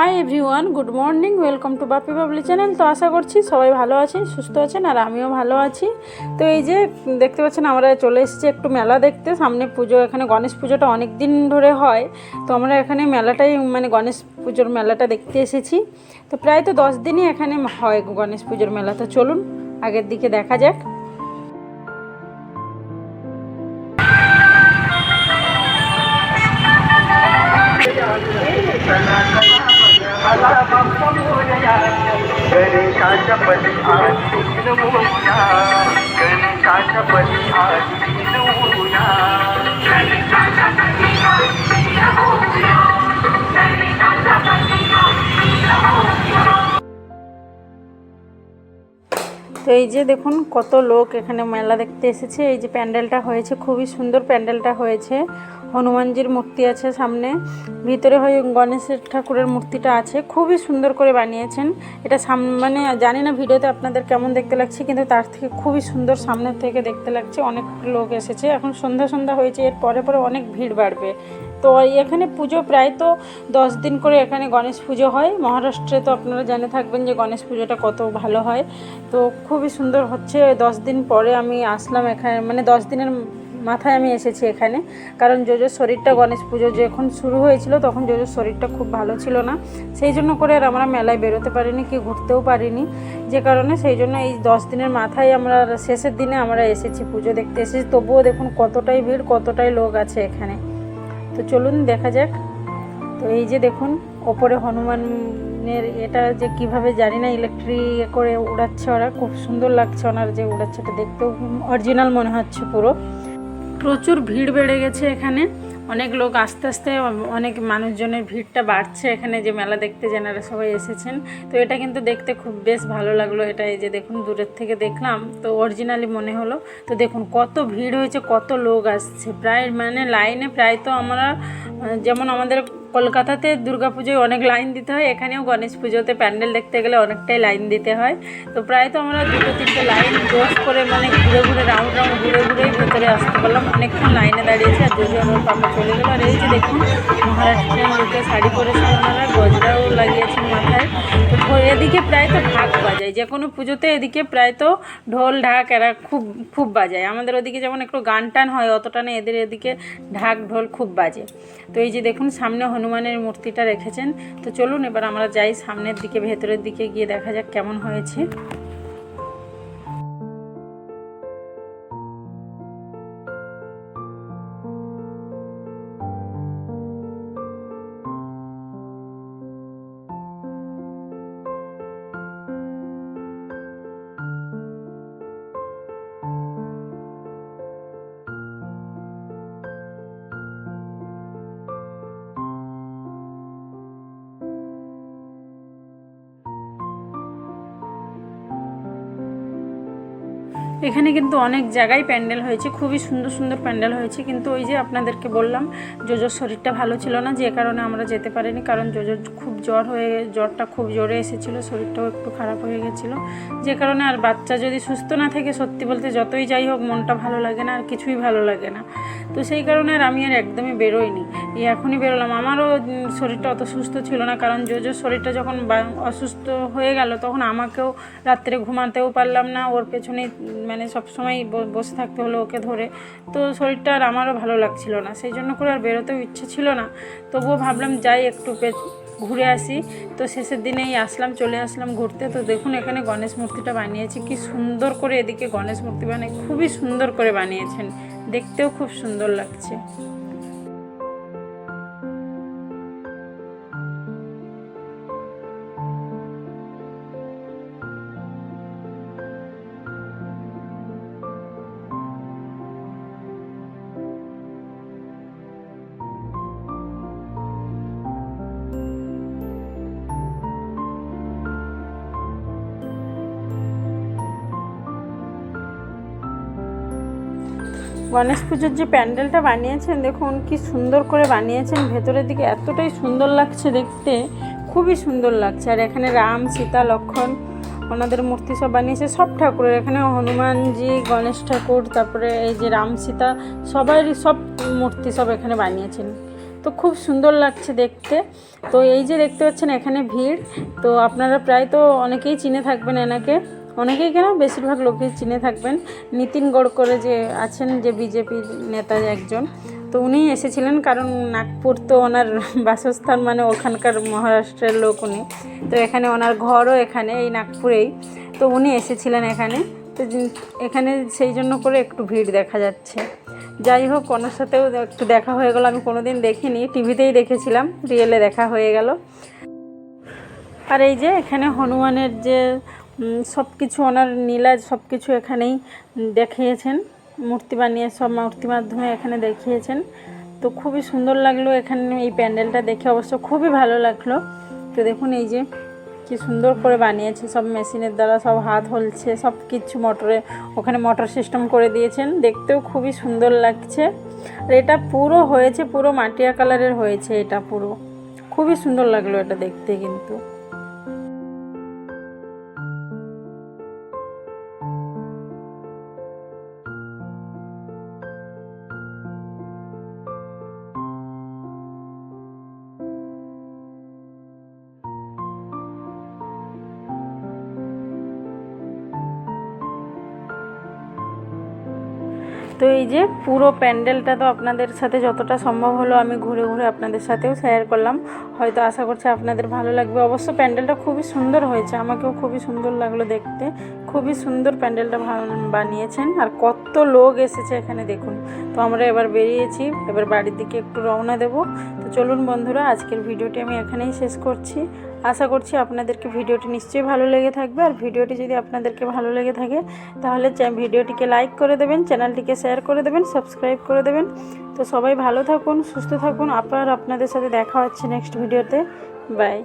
Hi everyone good morning welcome to Bapi Babli channel তো আশা করছি সবাই ভালো আছেন, সুস্থ আছেন, আর আমিও ভালো আছি। তো এই যে, দেখতে পাচ্ছেন, আমরা চলে এসেছি একটু মেলা দেখতে। সামনে পুজো, এখানে গণেশ পুজোটা অনেক দিন ধরে হয়। তো আমরা এখানে মেলাটাই মানে গণেশ পুজোর মেলাটা দেখতে এসেছি। তো প্রায় তো দশ দিনই এখানে হয় গণেশ পুজোর মেলা। তো চলুন, আগের দিকে দেখা যাক। गणेशाच्या पदी आरती नमूया गणेशाच्या पदी आरती তো এই যে দেখুন কত লোক এখানে মেলা দেখতে এসেছে। এই যে প্যান্ডেলটা হয়েছে, খুবই সুন্দর প্যান্ডেলটা হয়েছে। হনুমানজির মূর্তি আছে সামনে। ভিতরে হয়ে গণেশের ঠাকুরের মূর্তিটা আছে। খুবই সুন্দর করে বানিয়েছেন। এটা সাম মানে জানি না ভিডিওতে আপনাদের কেমন দেখতে লাগছে, কিন্তু তার থেকে খুবই সুন্দর সামনের থেকে দেখতে লাগছে। অনেক লোক এসেছে। এখন সন্ধ্যা সন্ধ্যা হয়েছে, এর পরে পরে অনেক ভিড় বাড়বে। তো এখানে পুজো প্রায় তো দশ দিন করে এখানে গণেশ পুজো হয়। মহারাষ্ট্রে তো আপনারা জেনে থাকবেন যে গণেশ পুজোটা কত ভালো হয়। তো খুবই সুন্দর হচ্ছে। দশ দিন পরে আমি আসলাম এখানে মানে দশ দিনের মাথায় আমি এসেছি এখানে। কারণ জোজোর শরীরটা গণেশ পুজো যখন শুরু হয়েছিল তখন জোজোর শরীরটা খুব ভালো ছিল না। সেই জন্য করে আর আমরা মেলায় বেরোতে পারিনি কি ঘুরতেও পারিনি। যে কারণে সেই জন্য এই দশ দিনের মাথায় আমরা শেষের দিনে আমরা এসেছি পুজো দেখতে এসেছি। তবুও দেখুন কতটাই ভিড়, কতটাই লোক আছে এখানে। তো চলুন দেখা যাক। তো এই যে দেখুন, ওপরে হনুমানের এটা যে কীভাবে জানি না ইলেকট্রিক করে উড়াচ্ছে ওরা। খুব সুন্দর লাগছে ওনার যে উড়াচ্ছেটা দেখতেও অরিজিনাল মনে হচ্ছে পুরো। প্রচুর ভিড় বেড়ে গেছে এখানে। অনেক লোক আস্তে আস্তে, অনেক মানুষজনের ভিড়টা বাড়ছে এখানে যে মেলা দেখতে যেনারা সবাই এসেছেন। তো এটা কিন্তু দেখতে খুব বেশ ভালো লাগল। এটা এই যে দেখুন, দূরের থেকে দেখলাম, তো অরিজিনালি মনে হলো, তো দেখুন কত ভিড় হয়েছে, কত লোক আসছে। প্রায় মানে লাইনে প্রায় তো আমরা যেমন আমাদের কলকাতাতে দুর্গা পুজোয় অনেক লাইন দিতে হয়, এখানেও গণেশ পুজোতে প্যান্ডেল দেখতে গেলে অনেকটাই লাইন দিতে হয়। তো প্রায় তো আমরা দুটো তিনটে লাইন ক্রস করে মানে ঘুরে ঘুরে রাউন্ড রাউন্ড ঘুরে ঘুরেই ভেতরে আসতে পারলাম। অনেকক্ষণ লাইনে দাঁড়িয়েছে আর যদি আমার পাপা চলে গেলো। আর এই যে দেখুন, মহারাষ্ট্রের লোকে শাড়ি পরেছে ওনারা গজরাও লাগিয়েছেন মাথায়। এদিকে প্রায় তো ঢাক বাজায়। যে কোনো পুজোতে এদিকে প্রায় তো ঢোল, ঢাক, এরা খুব খুব বাজায়। আমাদের ওদিকে যেমন একটু গান টান হয়, অতটা না এদের এদিকে ঢাক, ঢোল খুব বাজে। তো এই যে দেখুন, সামনে হনুমানের মূর্তিটা রেখেছেন। তো চলুন এবার আমরা যাই সামনের দিকে, ভেতরের দিকে গিয়ে দেখা যাক কেমন হয়েছে। এখানে কিন্তু অনেক জায়গায় প্যান্ডেল হয়েছে, খুবই সুন্দর সুন্দর প্যান্ডেল হয়েছে। কিন্তু ওই যে আপনাদেরকে বললাম, জোজোর শরীরটা ভালো ছিল না, যে কারণে আমরা যেতে পারিনি। কারণ জোজোর খুব জ্বর হয়ে, জ্বরটা খুব জোরে এসেছিল, শরীরটাও একটু খারাপ হয়ে গেছিল। যে কারণে আর বাচ্চা যদি সুস্থ না থাকে, সত্যি বলতে যতই যাই হোক, মনটা ভালো লাগে না, আর কিছুই ভালো লাগে না। তো সেই কারণে আর আমি আর একদমই বেরোইনি। এখনই বেরোলাম। আমারও শরীরটা অত সুস্থ ছিল না, কারণ জোজোর শরীরটা যখন অসুস্থ হয়ে গেল, তখন আমাকেও রাত্রে ঘুমাতেও পারলাম না। ওর পেছনে মানে সবসময় বসে থাকতে হলো ওকে ধরে। তো শরীরটা আর আমারও ভালো লাগছিল না, সেই জন্য করে আর বেরোতেও ইচ্ছে ছিল না। তবুও ভাবলাম যাই একটু ঘুরে আসি। তো শেষের দিনেই আসলাম, চলে আসলাম ঘুরতে। তো দেখুন এখানে গণেশ মূর্তিটা বানিয়েছি, কি সুন্দর করে এদিকে গণেশ মূর্তি বানিয়ে, খুবই সুন্দর করে বানিয়েছেন। দেখতেও খুব সুন্দর লাগছে। গণেশ পুজোর যে প্যান্ডেলটা বানিয়েছেন, দেখুন কি সুন্দর করে বানিয়েছেন। ভেতরের দিকে এতটাই সুন্দর লাগছে দেখতে, খুবই সুন্দর লাগছে। আর এখানে রাম, সীতা, লক্ষণ, ওনাদের মূর্তি সব বানিয়েছে, সব ঠাকুরের। এখানে হনুমানজি, গণেশ ঠাকুর, তারপরে এই যে রাম, সীতা সবারই সব মূর্তি সব এখানে বানিয়েছেন। তো তো খুব সুন্দর লাগছে দেখতে। তো এই যে দেখতে পাচ্ছেন এখানে ভিড়। তো আপনারা প্রায় তো অনেকেই চিনে থাকবেন এনাকে। অনেকেই কেন? বেশিরভাগ লোকই চিনে থাকবেন। নিতিন গড়করে যে আছেন, যে বিজেপি নেতা একজন, তো উনি এসেছিলেন কারণ নাগপুর তো ওনার বাসস্থান মানে ওখানকার মহারাষ্ট্রের লোক উনি। তো এখানে ওনার ঘরও এখানে, এই নাগপুরেই। তো উনি এসেছিলেন এখানে। তো এখানে সেই জন্য করে একটু ভিড় দেখা যাচ্ছে। যাই হোক, ওনার সাথেও একটু দেখা হয়ে গেলো। আমি কোনোদিন দেখিনি। টিভিতেই দেখেছিলাম, রিয়েলে দেখা হয়ে গেল। আর এই যে এখানে হনুমানের যে সব কিছু ওনার নীলাজ সব কিছু এখানেই দেখিয়েছেন, মূর্তি বানিয়ে, সব মূর্তি মাধ্যমে এখানে দেখিয়েছেন। তো খুবই সুন্দর লাগল এখানে এই প্যান্ডেলটা দেখে, অবশ্য খুবই ভালো লাগল। তো দেখুন এই যে কি সুন্দর করে বানিয়েছে, সব মেশিনের দ্বারা সব হাত হলছে সব কিছু মোটরে, ওখানে মোটর সিস্টেম করে দিয়েছেন, দেখতেও খুবই সুন্দর লাগছে। আর এটা পুরো হয়েছে, পুরো মাটিয়া কালারের হয়েছে এটা পুরো। খুবই সুন্দর লাগল এটা দেখতে কিন্তু। তো এই যে পুরো প্যান্ডেলটা তো আপনাদের সাথে যতটা সম্ভব হলো আমি ঘুরে ঘুরে আপনাদের সাথেও শেয়ার করলাম। হয়তো আশা করছি আপনাদের ভালো লাগবে। অবশ্য প্যান্ডেলটা খুবই সুন্দর হয়েছে। আমাকেও খুবই সুন্দর লাগল দেখতে। খুবই সুন্দর প্যান্ডেলটা বানিয়েছেন আর কত লোক এসেছে এখানে দেখুন। তো আমরা এবার বেরিয়েছি, এবার বাড়ির দিকে একটু রওনা দেব। তো চলুন বন্ধুরা, আজকের ভিডিওটি আমি এখানেই শেষ করছি। আশা করছি আপনাদেরকে ভিডিওটি নিশ্চয়ই ভালো লেগে থাকবে। আর ভিডিওটি যদি আপনাদেরকে ভালো লেগে থাকে, তাহলে ভিডিওটিকে লাইক করে দেবেন, চ্যানেলটিকে শেয়ার করে দেবেন, সাবস্ক্রাইব করে দেবেন। তো সবাই ভালো থাকুন, সুস্থ থাকুন। আবার আপনাদের সাথে দেখা হচ্ছে নেক্সট ভিডিওতে। বাই।